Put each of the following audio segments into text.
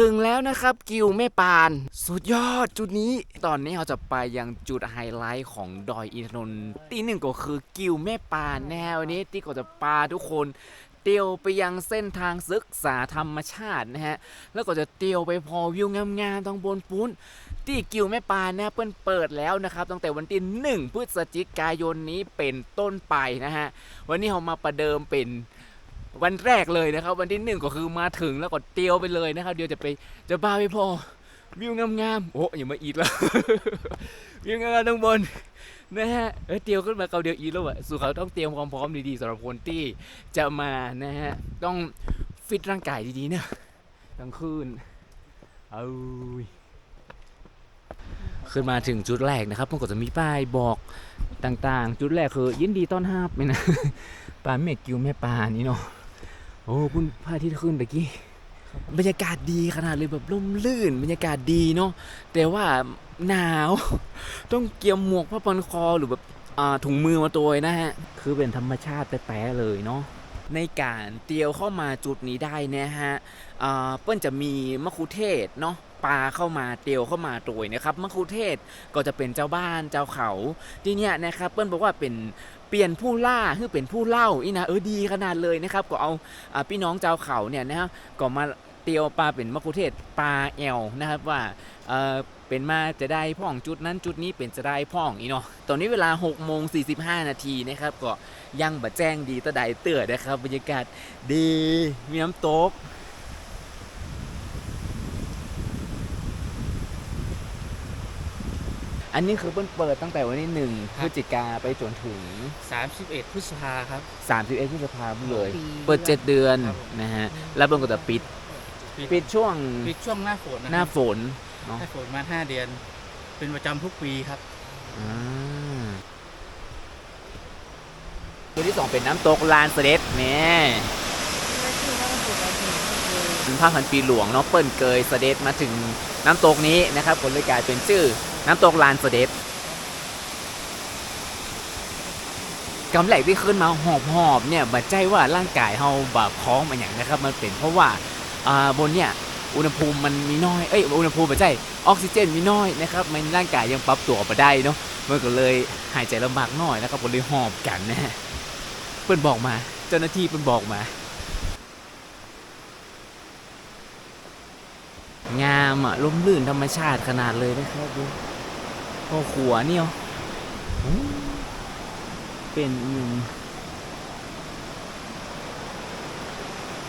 ถึงแล้วนะครับกิวแม่ปาน สุดยอดจุดนี้ ตอนนี้เราจะไปยังจุดไฮไลท์ของดอยอินทนนท์ที่หนึ่งก็คือกิวแม่ปานแนวนี้ที่ก็จะพาทุกคนเตียวไปยังเส้นทางศึกษาธรรมชาตินะฮะ แล้วก็จะเตียวไปพอวิวงามๆตรงบนปุ้น ที่กิวแม่ปานนะเปิ้นเปิดแล้วนะครับตั้งแต่วันที่ 1 พฤศจิกายนนี้เป็นต้นไปนะฮะ วันนี้เรามาประเดิมเป็น วันแรกเลยนะครับ วันที่หนึ่งก็คือมาถึงแล้วก็เตียวไปเลยนะครับ เดี๋ยวจะไปจะบ้าไปพอวิวงามๆโอ้ยังมาอีกแล้ววิวงามๆตรงบนนะฮะเออเตียวขึ้นมาเขาเดียวอีกแล้วอะสู่เขาต้องเตรียมความพร้อมดีๆสำหรับคนที่จะมานะฮะต้องฟิตร่างกายดีๆเนะกลางคืนเอายขึ้นมาถึงจุดแรกนะครับมันก็จะมีป้ายบอกต่างๆ จุดแรกคือยินดีต้อนรับไหมนะปลาเมกกิวแม่ปลานี่เนาะ โอ้พุ่นพระอาทิตย์ขึ้นตะกี้บรรยากาศดีขนาดเลยแบบร่มรื่น บรรยากาศดีเนาะแต่ว่าหนาว ต้องเกี่ยวหมวกผ้าพันคอหรือแบบอ่าถุงมือมาตัวนะฮะ คือเป็นธรรมชาติแต่ๆเลยเนาะในการเตียวเข้ามาจุดนี้ได้เนะฮะอ่าเปิ้ลจะมีมะคุเทศเนาะปลาเข้ามาเตียวเข้ามาโดยนะครับมะคุเทศก็จะเป็นเจ้าบ้านเจ้าเขาที่เนี่ยนะครับเปิ้ลบอกว่าเป็นเปลี่ยนผู้ล่าคือเป็นผู้เล่าอีนะเออดีขนาดเลยนะครับ ก็เอาอพี่น้องเจ้าเขาเนี่ยนะฮะก็มาเตียวปลาเป็นมะคุเทศปลาแอลนะครับว่าเออเป็นมาจะได้พ่องจุดนั้นจุดนี้เป็นจะได้พ่องอีเนาะตอนนี้เวลา6โมง45 นาทีนะครับก็ยังบะแจ้งดีตะใดเตื่อนะครับบรรยากาศดีมีน้ำตก อันนี้คือเปิ้ลเปิดตั้งแต่วันที่หนึ่งพฤศจิกาไปจนถึง 31 พฤษภาครับ 31พฤษภาคมเลย ปีเปิด 7 เดือนครับผม นะฮะแล้วเปิ้ลก็จะปิดปิด ปิดช่วงปิดช่วงหน้าฝนนะหน้าครับฝนเนาะ หน้าฝนมา 5 เดือน เป็นประจำทุกปีครับ อ่าตัวที่สองเป็นน้ำตกลานเสด็จเนี่ยเป็นภาคพันปีหลวงเนาะเปิ้ลเกยเสด็จมาถึงน้ำตกนี้นะครับผลเลยกลายเป็นชื่อ น้ำตกลานเสด็จกำแหลกที่ขึ้นมาหอบหอบๆเนี่ยบัดใจว่าร่างกายเราแบบพร้อมมาอย่างนะครับ มันเป็นเพราะว่าอ่าบนเนี่ยอุณหภูมิมันมีน้อย เอ้ยอุณหภูมิบัดใจออกซิเจนมีน้อยนะครับมันร่างกายยังปรับตัวมาได้เนาะมันก็เลยหายใจลำบากน่อยนะครับก็เลยหอบกันนะฮะเปิ้นบอกมาเจ้าหน้าที่เปิ้นบอกมางามอะล่มลื่นธรรมชาติขนาดเลยนะครับดู โอ้ขัวเนี่ยโอ้เป็นอหนึ่ง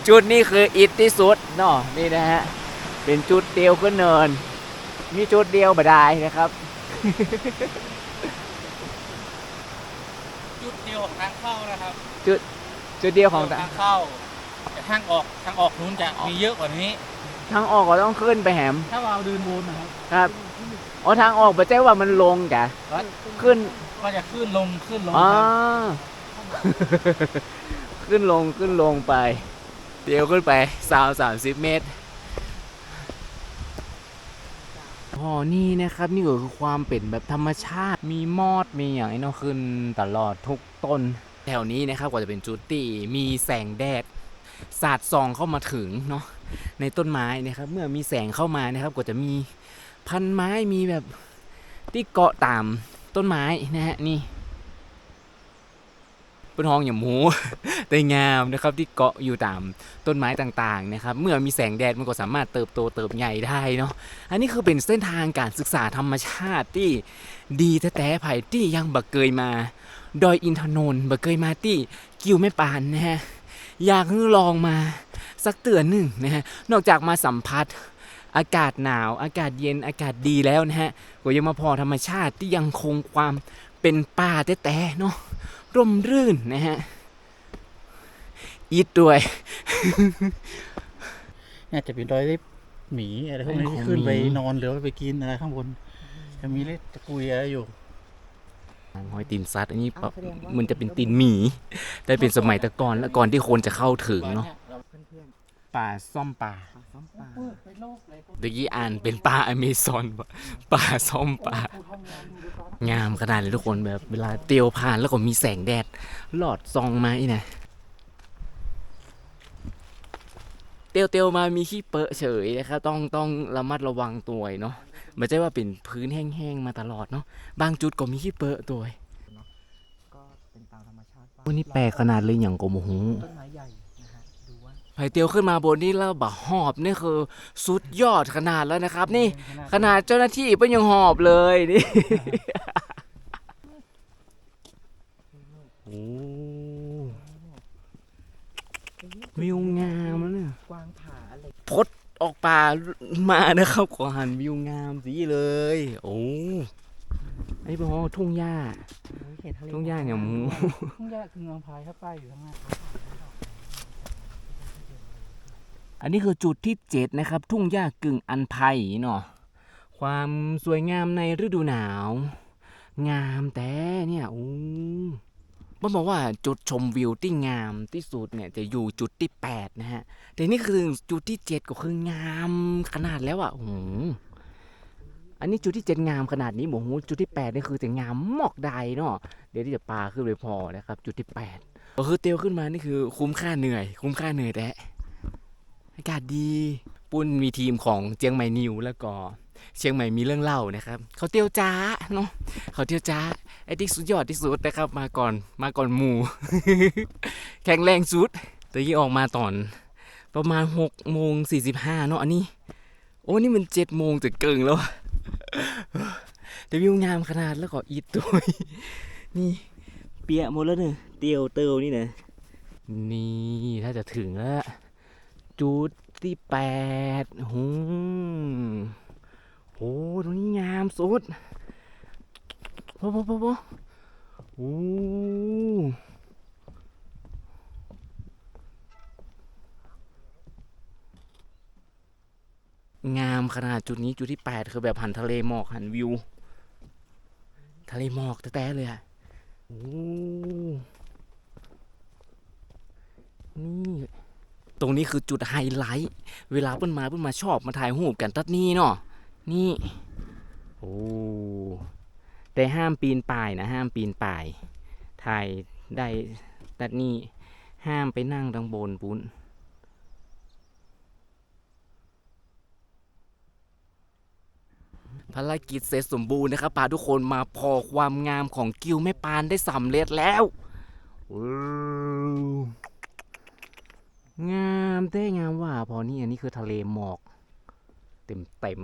จุดนี้คืออิดที่สุดเนาะนี่นะฮะ เป็นจุดเดียวขึ้นเนิน มีจุดเดียวบดายนะครับ จุดเดียวของทางเข้านะครับจุดเดียวของทางเข้าแต่ทางออกทางออกนู้นจะมีเยอะกว่านี้ ทางออกก็ต้องขึ้นไปแหม ถ้าเราเดินวนนะครับครับอ๋อทางออกบัดใจว่ามันลงกะขึ้นก็จะขึ้นลงขึ้นลงอ๋อครับขึ้นลงขึ้นลงไป เดี๋ยวขึ้นไปสาวสามสิบเมตรอ๋อนี่นะครับ นี่ก็คือความเป็นแบบธรรมชาติมีมอดมีอย่างไอ้เนาะขึ้นตลอดทุกต้น แถวนี้นะครับก็จะเป็นจุดที่มีแสงแดด สาดส่องเข้ามาถึงเนาะในต้นไม้นะครับ เมื่อมีแสงเข้ามานะครับ ก็จะมีพันไม้มีแบบที่เกาะตามต้นไม้นะฮะนี่เป็นห้องอย่างหมูแต่งามนะครับที่เกาะอยู่ตามต้นไม้ต่างๆนะครับ เมื่อมีแสงแดดมันก็สามารถเติบโตเติบใหญ่ได้เนาะอันนี้คือเป็นเส้นทางการศึกษาธรรมชาติที่ดีแท้ๆไผ่ที่ยังบักเกยมา ดอยอินทนนท์บักเกยมาที่กิวแม่ปานนะฮะ อยากให้ลองมาสักเตือนหนึ่งนะฮะนอกจากมาสัมผัสอากาศหนาว อากาศเย็นอากาศดีแล้วนะฮะก็ยังมาพอธรรมชาติที่ยังคงความเป็นป่าแท้ๆเนาะร่มรื่นนะฮะอีทด้วยเนี่ยจะเป็นรอยเล็บหมีอะไรพวกนี้ขึ้นไปนอนหรือไปกินอะไรข้างบนจะมีเล็บตะกุยอะไรอยู่ หอยตีนซัดอันนี้ปะเอาแสดงว่ามันจะเป็นตีนหมี ได้เป็นสมัยแตะก่อนแล้วก่อนที่คนจะเข้าถึงเนาะเพื่อนป่าซ่อมป่าๆปลาซ้อมปลาเมื่อกี้อ่านเป็นป่าอเมซอนปะป่าซ่อมป่างามขนาดเลยทุกคนแบบเวลาเตียวผ่านแล้วก็มีแสงแดดหลอดซองมาอีนะเตียวเตียวๆมามีขี้เปอะเฉยนะครับต้องต้องระมัดระวังตัวเนาะ ไม่ใช่ว่าเป็นพื้นแห้งๆมาตลอดเนาะบางจุดก็มีขี้เปอะตัวก็เป็นตามธรรมชาติวันนี้แปลกขนาดเลยอย่างกโมโหต้นไม้ใหญ่นะฮะดูว่าไผ่เตียวขึ้นมาบนนี้แล้วบะหอบนี่คือสุดยอดขนาดแล้วนะครับ นี่ขนาดเจ้าหน้าที่เป็นยังหอบเลยนี่โอ้วิวงามแล้วเนี่ย กวางผาอะไร พดออก ป่ามานะครับขอหันวิวงามสีเลย โอ้ไอ้บอทุ่งหญ้าเห็นทะเลทุ่งหญ้าเนี่ยหมูทุ่งหญ้าคือเมืองพายถ้าป้ายอยู่ข้างหน้าอันนี้คือจุดที่เจ็ดนะครับ ทุ่งหญ้ากึ่งอันไพเนาะความสวยงามในฤดูหนาว งามแต่เนี่ยโอ้ มันบอกว่าจุดชมวิวที่งามที่สุดเนี่ยจะอยู่จุดที่แปดนะฮะ แต่นี่คือจุดที่เจ็ดก็คืองามขนาดแล้วอะโอ้อันนี้จุดที่เจ็ดงามขนาดนี้บอกโหจุดที่แปดนี่คือจะงามมอกใดเนาะเดี๋ยวที่จะปาขึ้นไปพอนะครับ จุดที่แปดก็คือเตียวขึ้นมานี่คือคุ้มค่าเหนื่อย คุ้มค่าเหนื่อยแต่อากาศดีปุ้นมีทีมของเจียงใหม่นิวแล้วก็เชียงใหม่มีเรื่องเล่านะครับ เขาเตียวจ้าเนาะเขาเตียวจ้า ไอ้ที่สุดยอดที่สุดนะครับ มาก่อนมาก่อนหมู่แข็งแรงสุดแต่ยี่ออกมาตอน ประมาณหกโมงสี่สิบห้าเนาะอันนี้ โอ้นี่มันเจ็ดโมงจะเกิงแล้วแต่วิวงามขนาดแล้วก็อีตัว นี่ เปียหมดแล้วเนี่ยเตียวเตียวนี่นะนี่ถ้าจะถึงแล้วจุดที่แปดหูโหตรงนี้งามสุด โอ้โหโอ้โอ้งามขนาดจุดนี้จุดที่แปดคือแบบหันทะเลหมอกหันวิว ทะเลหมอกแต้เลยอะโอ้นี่ตรงนี้คือจุดไฮไลท์ เวลาเปิ้นมาเปิ้นมาชอบมาถ่ายรูปกันตัดนี่เนาะนี่ โอ้ แต่ห้ามปีนป่ายนะห้ามปีนป่าย ถ่ายได้ตัดนี่ห้ามไปนั่งดังบนปุ้นภารกิจเสร็จสมบูรณ์นะครับพาทุกคนมาพอความงามของกิวแม่ปานได้สำเร็จแล้วว้าวงามเต้งามว่าพอนี่อันนี้คือทะเลหมอก เต็มเต็ม